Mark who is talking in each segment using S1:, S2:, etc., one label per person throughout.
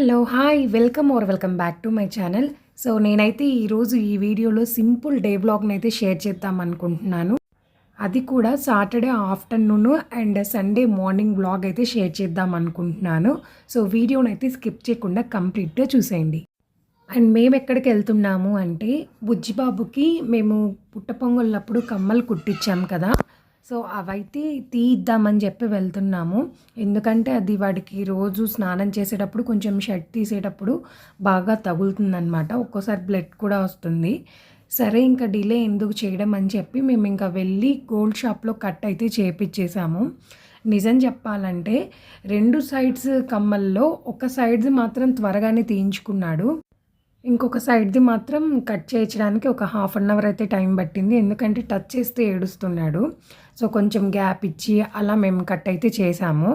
S1: Hello hi welcome or welcome back to my channel so నేనైతే ఈరోజు ఈ వీడియోలో సింపుల్ డే బ్లాగ్ని అయితే షేర్ చేద్దాం అనుకుంటున్నాను. అది కూడా Saturday afternoon and Sunday morning blog అయితే షేర్ చేద్దాం అనుకుంటున్నాను. సో వీడియోని అయితే స్కిప్ చేయకుండా కంప్లీట్గా చూసేయండి. అండ్ మేము ఎక్కడికి వెళ్తున్నాము అంటే బుజ్జిబాబుకి మేము పుట్ట పొంగళ్ళప్పుడు కమ్మలు కుట్టించాం కదా. సో అవైతే తీద్దామని చెప్పి వెళ్తున్నాము. ఎందుకంటే అది వాడికి రోజు స్నానం చేసేటప్పుడు కొంచెం షర్ట్ తీసేటప్పుడు బాగా తగులుతుందనమాట ఒక్కోసారి బ్లడ్ కూడా వస్తుంది. సరే ఇంకా డిలే ఎందుకు చేయడం అని చెప్పి మేము ఇంకా వెళ్ళి గోల్డ్ షాప్లో కట్ అయితే చేపించేసాము నిజం చెప్పాలంటే రెండు సైడ్స్ కమ్మల్లో ఒక సైడ్స్ మాత్రం త్వరగానే తీయించుకున్నాడు. ఇంకొక సైడ్ది మాత్రం కట్ చేయించడానికి ఒక హాఫ్ అన్ అవర్ అయితే టైం పట్టింది. ఎందుకంటే టచ్ చేస్తే ఏడుస్తున్నాడు. సో కొంచెం గ్యాప్ ఇచ్చి అలా మేము కట్ అయితే చేసాము.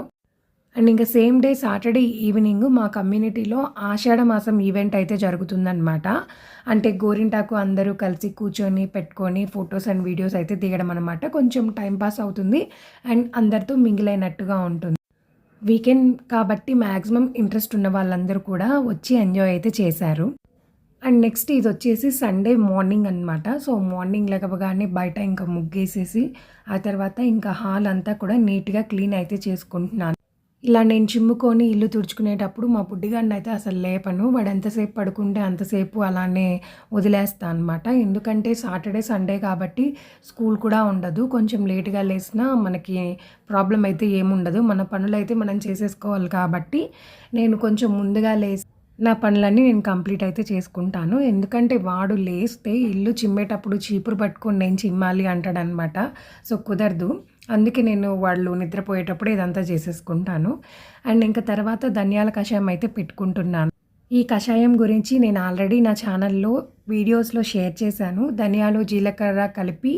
S1: అండ్ ఇంకా సేమ్ డే సాటర్డే ఈవినింగ్ మా కమ్యూనిటీలో ఆషాఢ మాసం ఈవెంట్ అయితే జరుగుతుందన్నమాట. అంటే గోరింటాకు అందరూ కలిసి కూర్చొని పెట్టుకొని ఫొటోస్ అండ్ వీడియోస్ అయితే దిగడం అనమాట కొంచెం టైం పాస్ అవుతుంది అండ్ అందరితో మింగిలైనట్టుగా ఉంటుంది. వీకెండ్ కాబట్టి మ్యాక్సిమం ఇంట్రెస్ట్ ఉన్న వాళ్ళందరూ కూడా వచ్చి ఎంజాయ్ అయితే చేశారు. అండ్ నెక్స్ట్ ఇది వచ్చేసి సండే మార్నింగ్ అనమాట సో మార్నింగ్ లేకపోగానే బయట ఇంకా ముగ్గేసేసి ఆ తర్వాత ఇంకా హాల్ అంతా కూడా నీట్గా క్లీన్ అయితే చేసుకుంటున్నాను. ఇలా నేను చిమ్ముకొని ఇల్లు తుడుచుకునేటప్పుడు మా పుడ్డిగాడిని అయితే అసలు లేపను. వాడు ఎంతసేపు పడుకుంటే అంతసేపు అలానే వదిలేస్తా అనమాట ఎందుకంటే సాటర్డే సండే కాబట్టి స్కూల్ కూడా ఉండదు. కొంచెం లేట్గా లేసినా మనకి ప్రాబ్లం అయితే ఏముండదు. మన పనులు అయితే మనం చేసేసుకోవాలి కాబట్టి నేను కొంచెం ముందుగా లేసి నా పనులన్నీ నేను కంప్లీట్ అయితే చేసుకుంటాను. ఎందుకంటే వాడు లేస్తే ఇల్లు చిమ్మేటప్పుడు చీపురు పట్టుకొని నేను చిమ్మాలి అంటాడనమాట. సో కుదరదు. అందుకే నేను వాళ్ళు నిద్రపోయేటప్పుడు ఇదంతా చేసేసుకుంటాను. అండ్ ఇంకా తర్వాత ధనియాల కషాయం అయితే పెట్టుకుంటున్నాను. ఈ కషాయం గురించి నేను ఆల్రెడీ నా ఛానల్లో వీడియోస్లో షేర్ చేశాను. ధనియాలు జీలకర్ర కలిపి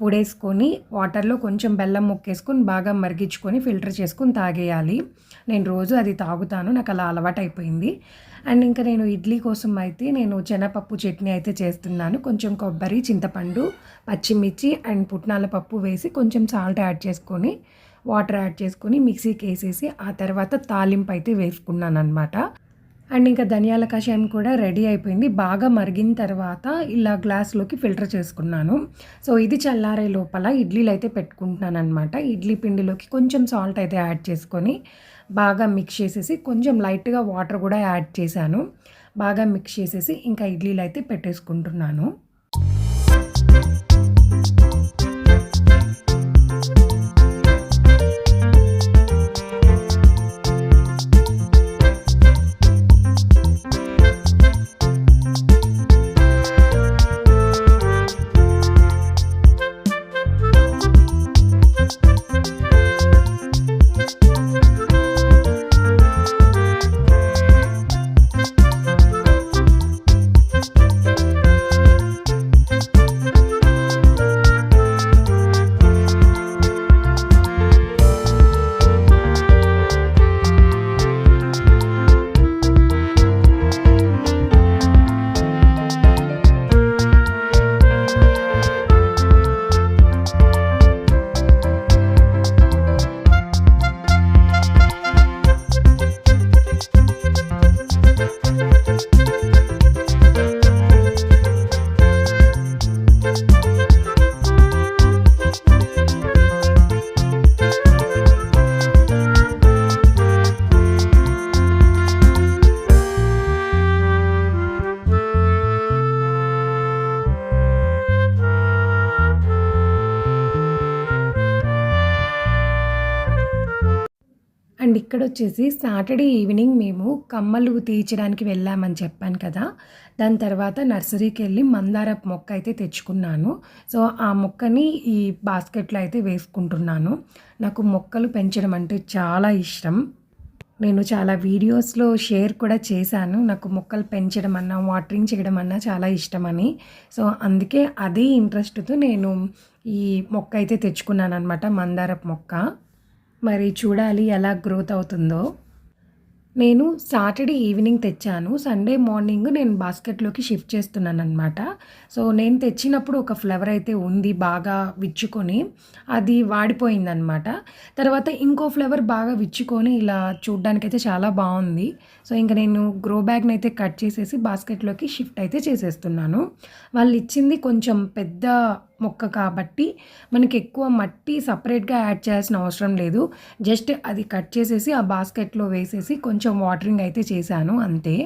S1: పొడేసుకొని వాటర్లో కొంచెం బెల్లం ముక్కేసుకొని బాగా మరిగించుకొని ఫిల్టర్ చేసుకొని తాగేయాలి. నేను రోజు అది తాగుతాను. నాకు అలా అలవాటు అయిపోయింది అండ్ ఇంకా నేను ఇడ్లీ కోసం అయితే నేను శనగపప్పు చట్నీ అయితే చేస్తున్నాను. కొంచెం కొబ్బరి చింతపండు పచ్చిమిర్చి అండ్ పుట్నాల పప్పు వేసి కొంచెం సాల్ట్ యాడ్ చేసుకొని వాటర్ యాడ్ చేసుకొని మిక్సీకి వేసేసి ఆ తర్వాత తాలింపు అయితే వేసుకున్నాను అనమాట అండ్ ఇంకా ధనియాల కషాయం కూడా రెడీ అయిపోయింది. బాగా మరిగిన తర్వాత ఇలా గ్లాస్లోకి ఫిల్టర్ చేసుకున్నాను. సో ఇది చల్లారే లోపల ఇడ్లీలు అయితే పెట్టుకుంటున్నాను అనమాట ఇడ్లీ పిండిలోకి కొంచెం సాల్ట్ అయితే యాడ్ చేసుకొని బాగా మిక్స్ చేసేసి కొంచెం లైట్గా వాటర్ కూడా యాడ్ చేశాను. బాగా మిక్స్ చేసేసి ఇంకా ఇడ్లీలు అయితే పెట్టేసుకుంటున్నాను. ఇక్కడ వచ్చేసి సాటర్డే ఈవినింగ్ మేము కమ్మలు తీర్చడానికి వెళ్ళామని చెప్పాను కదా. దాని తర్వాత నర్సరీకి వెళ్ళి మందారపు మొక్క అయితే తెచ్చుకున్నాను. సో ఆ మొక్కని ఈ బాస్కెట్లో అయితే వేసుకుంటున్నాను. నాకు మొక్కలు పెంచడం అంటే చాలా ఇష్టం. నేను చాలా వీడియోస్లో షేర్ కూడా చేశాను. నాకు మొక్కలు పెంచడం అన్నా వాటరింగ్ చేయడం అన్నా చాలా ఇష్టమని. సో అందుకే అదే ఇంట్రెస్ట్తో నేను ఈ మొక్క అయితే తెచ్చుకున్నాను అనమాట మందారపు మొక్క. మరి చూడాలి ఎలా గ్రోత్ అవుతుందో. నేను సాటర్డే ఈవినింగ్ తెచ్చాను. సండే మార్నింగ్ నేను బాస్కెట్లోకి షిఫ్ట్ చేస్తున్నాను అనమాట సో నేను తెచ్చినప్పుడు ఒక ఫ్లవర్ అయితే ఉంది బాగా విచ్చుకొని అది వాడిపోయిందనమాట తర్వాత ఇంకో ఫ్లవర్ బాగా విచ్చుకొని ఇలా చూడ్డానికైతే చాలా బాగుంది. సో ఇంకా నేను గ్రో బ్యాగ్ని అయితే కట్ చేసేసి బాస్కెట్లోకి షిఫ్ట్ అయితే చేసేస్తున్నాను. వాళ్ళు ఇచ్చింది కొంచెం పెద్ద మొక్క కాబట్టి మనకి ఎక్కువ మట్టి సపరేట్గా యాడ్ చేయాల్సిన అవసరం లేదు. జస్ట్ అది కట్ చేసేసి ఆ బాస్కెట్లో వేసేసి కొంచెం వాటరింగ్ అయితే చేశాను అంతే.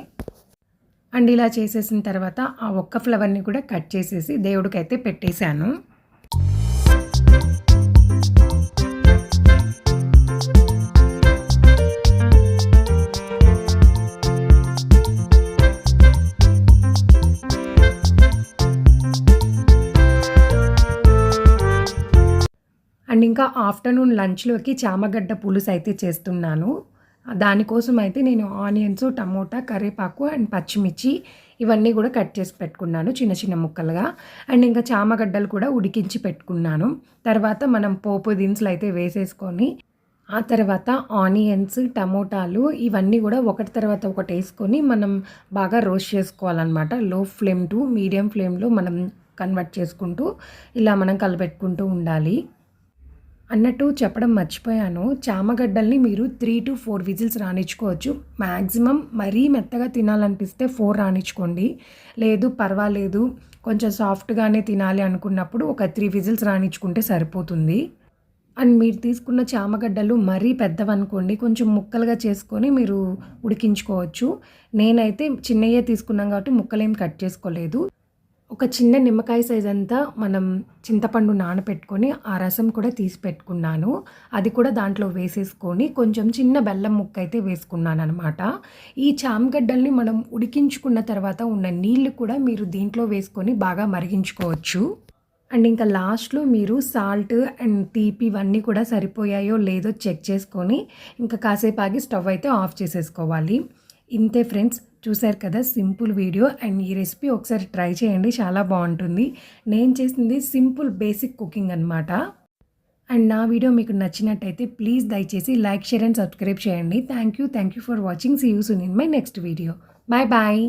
S1: అండ్ ఇలా చేసేసిన తర్వాత ఆ ఒక్క ఫ్లవర్ని కూడా కట్ చేసేసి దేవుడికి అయితే పెట్టేశాను. ఇంకా ఆఫ్టర్నూన్ లంచ్లోకి చామగడ్డ పులుసు అయితే చేస్తున్నాను. దానికోసం అయితే నేను ఆనియన్స్ టమోటా కరివేపాకు అండ్ పచ్చిమిర్చి ఇవన్నీ కూడా కట్ చేసి పెట్టుకున్నాను చిన్న చిన్న ముక్కలుగా. అండ్ ఇంకా చామగడ్డలు కూడా ఉడికించి పెట్టుకున్నాను. తర్వాత మనం పోపు దినుసులు అయితే వేసేసుకొని ఆ తర్వాత ఆనియన్స్ టమోటాలు ఇవన్నీ కూడా ఒకటి తర్వాత ఒకటి వేసుకొని మనం బాగా రోస్ట్ చేసుకోవాలన్నమాట. లో ఫ్లేమ్ టు మీడియం ఫ్లేమ్లో మనం కన్వర్ట్ చేసుకుంటూ ఇలా మనం కలపెట్టుకుంటూ ఉండాలి. అన్నట్టు చెప్పడం మర్చిపోయాను. చామగడ్డల్ని మీరు త్రీ టు ఫోర్ విజిల్స్ రానిచ్చుకోవచ్చు మ్యాక్సిమం మరీ మెత్తగా తినాలనిపిస్తే ఫోర్ రానిచ్చుకోండి లేదు పర్వాలేదు. కొంచెం సాఫ్ట్గానే తినాలి అనుకున్నప్పుడు ఒక త్రీ విజిల్స్ రానిచ్చుకుంటే సరిపోతుంది. అండ్ మీరు తీసుకున్న చామగడ్డలు మరీ పెద్దవనుకోండి. కొంచెం ముక్కలుగా చేసుకొని మీరు ఉడికించుకోవచ్చు. నేనైతే చిన్నయ్యే తీసుకున్నాం కాబట్టి ముక్కలేం కట్ చేసుకోలేదు. ఒక చిన్న నిమ్మకాయ సైజ్ అంతా మనం చింతపండు నానపెట్టుకొని ఆ రసం కూడా తీసి పెట్టుకున్నాను. అది కూడా దాంట్లో వేసేసుకొని కొంచెం చిన్న బెల్లం ముక్క అయితే వేసుకున్నాను అనమాట ఈ చామగడ్డల్ని మనం ఉడికించుకున్న తర్వాత ఉన్న నీళ్ళు కూడా మీరు దీంట్లో వేసుకొని బాగా మరిగించుకోవచ్చు. అండ్ ఇంకా లాస్ట్లో మీరు సాల్ట్ అండ్ తీపి ఇవన్నీ కూడా సరిపోయాయో లేదో చెక్ చేసుకొని ఇంకా కాసేపు ఆగి స్టవ్ అయితే ఆఫ్ చేసేసుకోవాలి. ఇంతే ఫ్రెండ్స్ చూశారు కదా సింపుల్ వీడియో. అండ్ ఈ రెసిపీ ఒకసారి ట్రై చేయండి చాలా బాగుంటుంది. నేను చేసింది సింపుల్ బేసిక్ కుకింగ్ అనమాట అండ్ నా వీడియో మీకు నచ్చినట్టయితే ప్లీజ్ దయచేసి లైక్ షేర్ అండ్ సబ్స్క్రైబ్ చేయండి. Thank you thank you for watching. See you in my next video bye bye